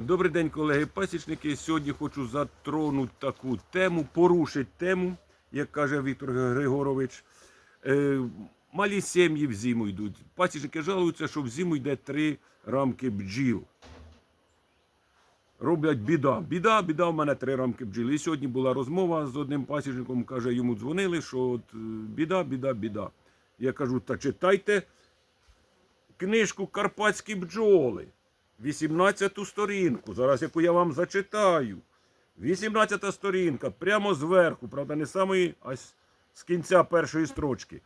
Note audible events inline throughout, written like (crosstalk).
Добрий день, колеги-пасічники. Сьогодні хочу затронути таку тему, порушити тему, як каже Віктор Григорович. Е, малі сім'ї в зиму йдуть. Пасічники жалуються, що в зиму йде три рамки бджіл. Роблять біда. Біда, біда, в мене три рамки бджіл. І сьогодні була розмова з одним пасічником, каже, йому дзвонили, що от е, біда, біда, біда. Я кажу, та читайте книжку Карпатські бджоли. 18 сторінку, зараз яку я вам зачитаю. 18 сторінка, прямо зверху, правда, не самої, а з- кінця першої строчки.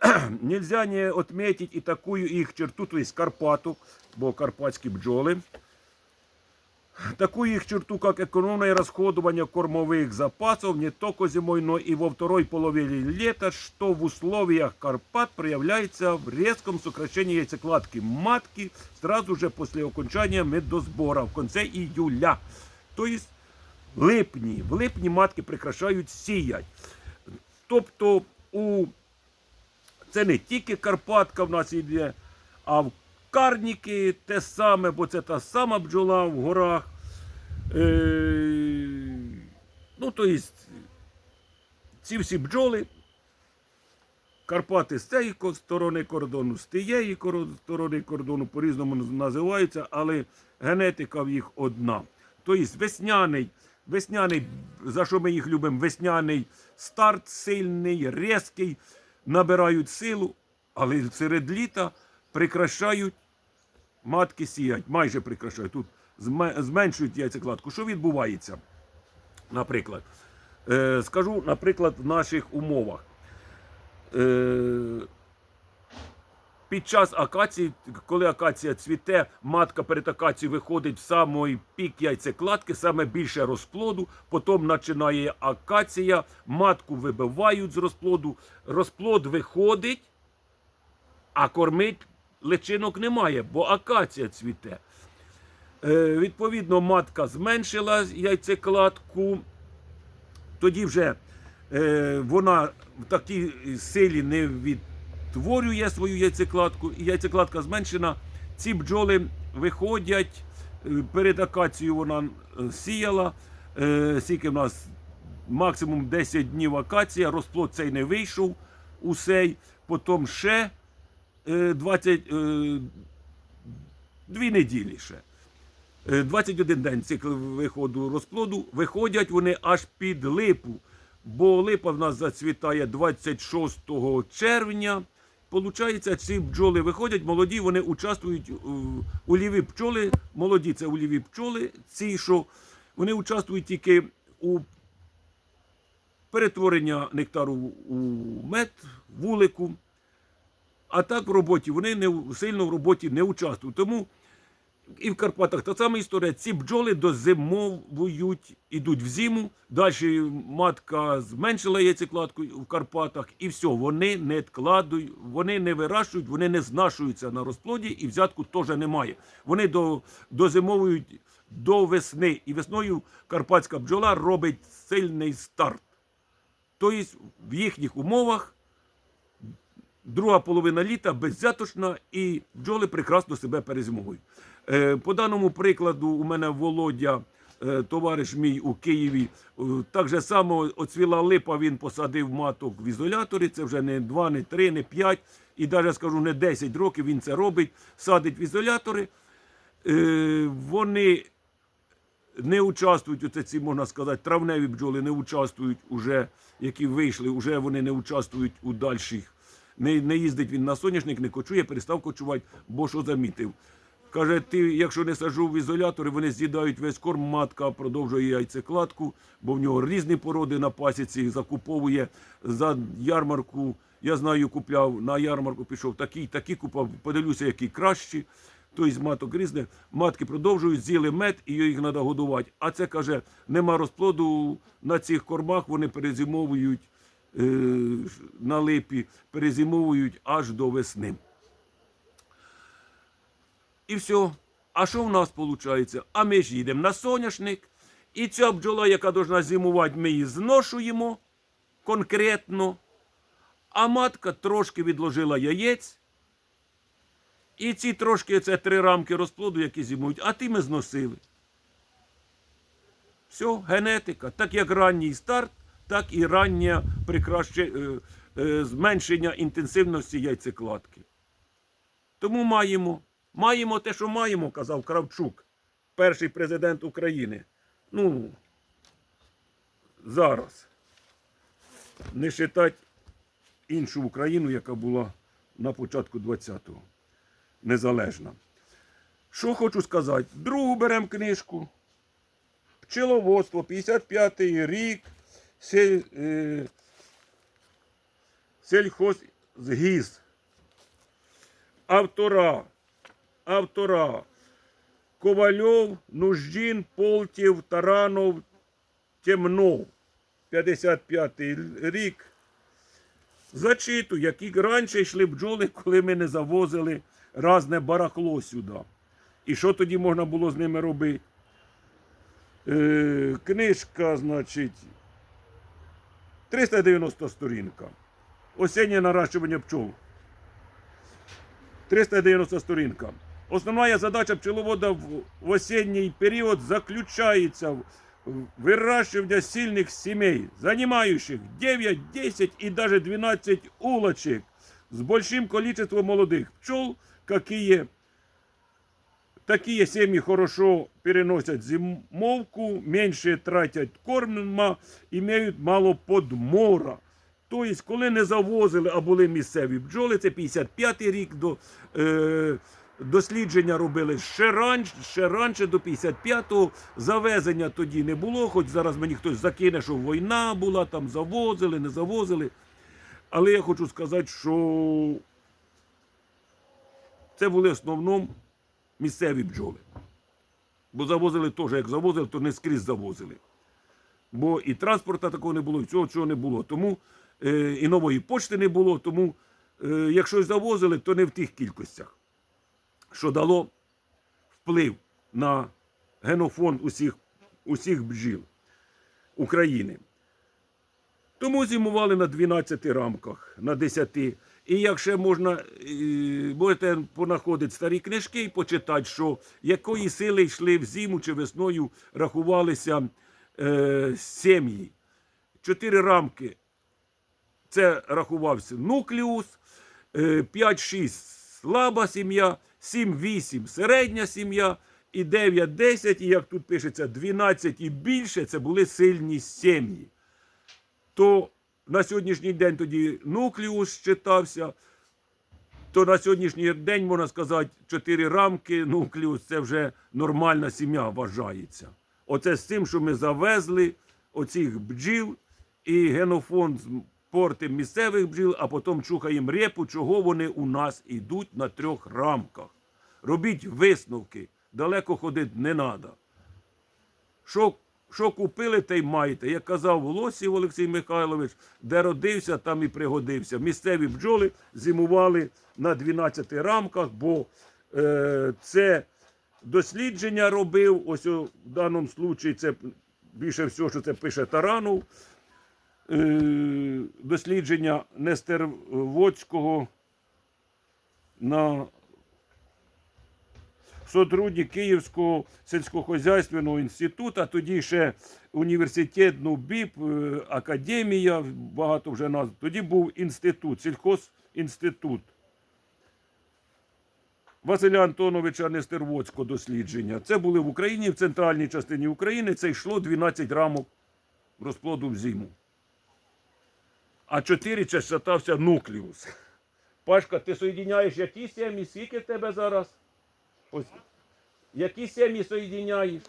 (clears throat) Нельзя не отметить і таку їх черту, то есть Карпату, бо карпатські бджоли. Такую их черту, как экономное расходование кормовых запасов не только зимой, но и во второй половине лета, что в условиях Карпат проявляется в резком сокращении яйцекладки матки сразу же после окончания медосбора в конце июля. То есть липні. В липні матки прекращають сіять. Тобто у це не тільки Карпатка в нас йде, а в Карніки те саме, бо це та сама бджола в горах. Е, ну, то есть, ці всі бджоли, Карпати з цієї сторони кордону, з тієї сторони кордону по-різному називаються, але генетика в їх одна. Тобто весняний, весняний, за що ми їх любимо, весняний старт сильний, різкий, набирають силу, але серед літа прикрашають матки сіять, майже прикрашають. Тут зменшують яйцекладку. Що відбувається? Наприклад, е, скажу, наприклад, в наших умовах. Е, під час акації, коли акація цвіте, матка перед акацією виходить в самий пік яйцекладки, саме більше розплоду. Потім починає акація, матку вибивають з розплоду, розплод виходить, а кормить личинок немає, бо акація цвіте. Е, відповідно, матка зменшила яйцекладку. Тоді вже е, вона в такій силі не відтворює свою яйцекладку, і яйцекладка зменшена. Ці бджоли виходять. е, Перед акацією вона сіяла. Скільки в нас максимум 10 днів акація, розплод цей не вийшов усей. Потім ще е, 20, е, дві неділі ще. Е, 21 день цикл виходу розплоду. Виходять вони аж під липу, бо липа в нас зацвітає 26 червня. Получається, ці бджоли виходять, молоді, вони участвують е, уліві пчоли, молоді це уліві пчоли, ці, що вони участвують тільки у перетворення нектару у мед, вулику. А так в роботі вони не сильно в роботі не участвують. Тому і в Карпатах та сама історія. Ці бджоли дозимовують, ідуть в зиму. Далі матка зменшила яйцекладку в Карпатах, і все, вони не вкладають, вони не вирощують, вони не знашуються на розплоді, і взятку теж немає. Вони до, дозимовують до весни. І весною карпатська бджола робить сильний старт. Тобто в їхніх умовах друга половина літа беззяточна і бджоли прекрасно себе перезимовують. Е, По даному прикладу, у мене Володя, е, товариш мій у Києві, е, так же само оцвіла липа, він посадив маток в ізоляторі. Це вже не 2, не 3, не 5, і навіть скажу, не 10 років він це робить, садить в ізолятори. Вони не участвують, оце ці, можна сказати, травневі бджоли не участвують уже, які вийшли, вже вони не участвують у дальших. Не, не їздить він на соняшник, не кочує, перестав кочувати, бо що замітив. Каже, ти, якщо не сажу в ізолятори, вони з'їдають весь корм, матка продовжує яйцекладку, бо в нього різні породи на пасіці, закуповує за ярмарку. Я знаю, купляв на ярмарку, пішов такий, такий купав, подивлюся, які кращі. Тобто маток різних, матки продовжують, з'їли мед і їх треба годувати. А це каже, нема розплоду на цих кормах, вони перезимовують на липі, перезимовують аж до весни. І все. А що в нас виходить? А ми ж їдемо на соняшник, і ця бджола, яка повинна зимувати, ми її зношуємо конкретно. А матка трошки відложила яєць. І ці трошки це три рамки розплоду, які зимують, а ті ми зносили. Все, генетика. Так як ранній старт, так і раннє прикраще, е, е, зменшення інтенсивності яйцекладки. Тому маємо, маємо те, що маємо, казав Кравчук, перший президент України. Ну, зараз. Не вважати іншу Україну, яка була на початку 20-го. Незалежна. Що хочу сказати? Другу беремо книжку. Пчеловодство, 55-й рік. Е, сельхозгіз. Автора. Автора. Ковальов, Нуждін, Полтів, Таранов, Темнов. 55-й рік. Зачитую, які раніше йшли бджоли, коли ми не завозили разне барахло сюди. І що тоді можна було з ними робити? Е, книжка, значить, 390 сторінка. Осіннє наращування пчол. 390 сторінка. Основна задача пчеловода в в осінній період заключається в в выращивании сильных семей, занимающих 9, 10 и даже 12 улочек с большим количеством молодых пчел, какие Такие семьи хорошо переносят зимовку, меньше тратять корма, имеють мало подмора. Тобто, коли не завозили, а були місцеві бджоли, це 55-й рік до е, дослідження робили ще раніше, ще раніше до 55-го. Завезення тоді не було, хоч зараз мені хтось закине, що війна була, там завозили, не завозили. Але я хочу сказати, що це були в основному місцеві бджоли. Бо завозили теж, як завозили, то не скрізь завозили. Бо і транспорту такого не було, і цього чого не було. Тому е, і нової почти не було. Тому, е, якщо завозили, то не в тих кількостях, що дало вплив на генофонд усіх, усіх бджіл України. Тому зимували на 12 рамках, на 10. І як ще можна, е, можете понаходити старі книжки і почитати, що якої сили йшли в зиму чи весною рахувалися е, сім'ї. Чотири рамки це рахувався нуклеус, е, 5-6 слаба сім'я, 7-8 середня сім'я, і 9-10, і як тут пишеться, 12 і більше це були сильні сім'ї. То на сьогоднішній день тоді нуклеус читався, то на сьогоднішній день, можна сказати, 4 рамки, нуклеус це вже нормальна сім'я вважається. Оце з тим, що ми завезли оцих бджіл і генофонд портим місцевих бджіл, а потім чухаємо репу, чого вони у нас йдуть на трьох рамках. Робіть висновки, далеко ходити не треба. Що, що купили, те й маєте. Як казав Волосів Олексій Михайлович, де родився, там і пригодився. Місцеві бджоли зимували на 12 рамках, бо е, це дослідження робив. Ось у даному случаї це більше всього, що це пише Таранов. Е, дослідження Нестерводського на сотрудник Київського сільськохозяйственного інституту, тоді ще університет, ну, БІП, е, академія, багато вже назв. Тоді був інститут, сільхозінститут. Василя Антоновича Нестерводського дослідження. Це були в Україні, в центральній частині України. Це йшло 12 рамок розплоду в зиму. А 4 це шатався нуклеус. Пашка, ти соєдиняєш які сім'ї? Скільки в тебе зараз? Ось. Які сім'ї соєдиняєш?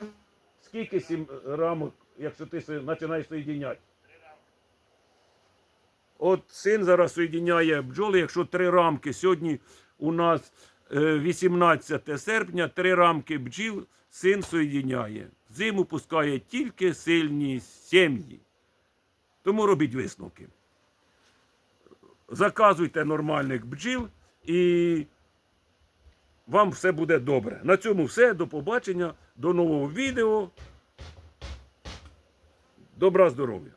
Скільки сім рамок, якщо ти починаєш соєдиняти? От син зараз соєдиняє бджоли, якщо три рамки. Сьогодні у нас е, 18 серпня, три рамки бджіл син соєдиняє. Зиму пускає тільки сильні сім'ї. Тому робіть висновки. Заказуйте нормальних бджіл і вам все буде добре. На цьому все. До побачення, до нового відео. Добра здоров'я!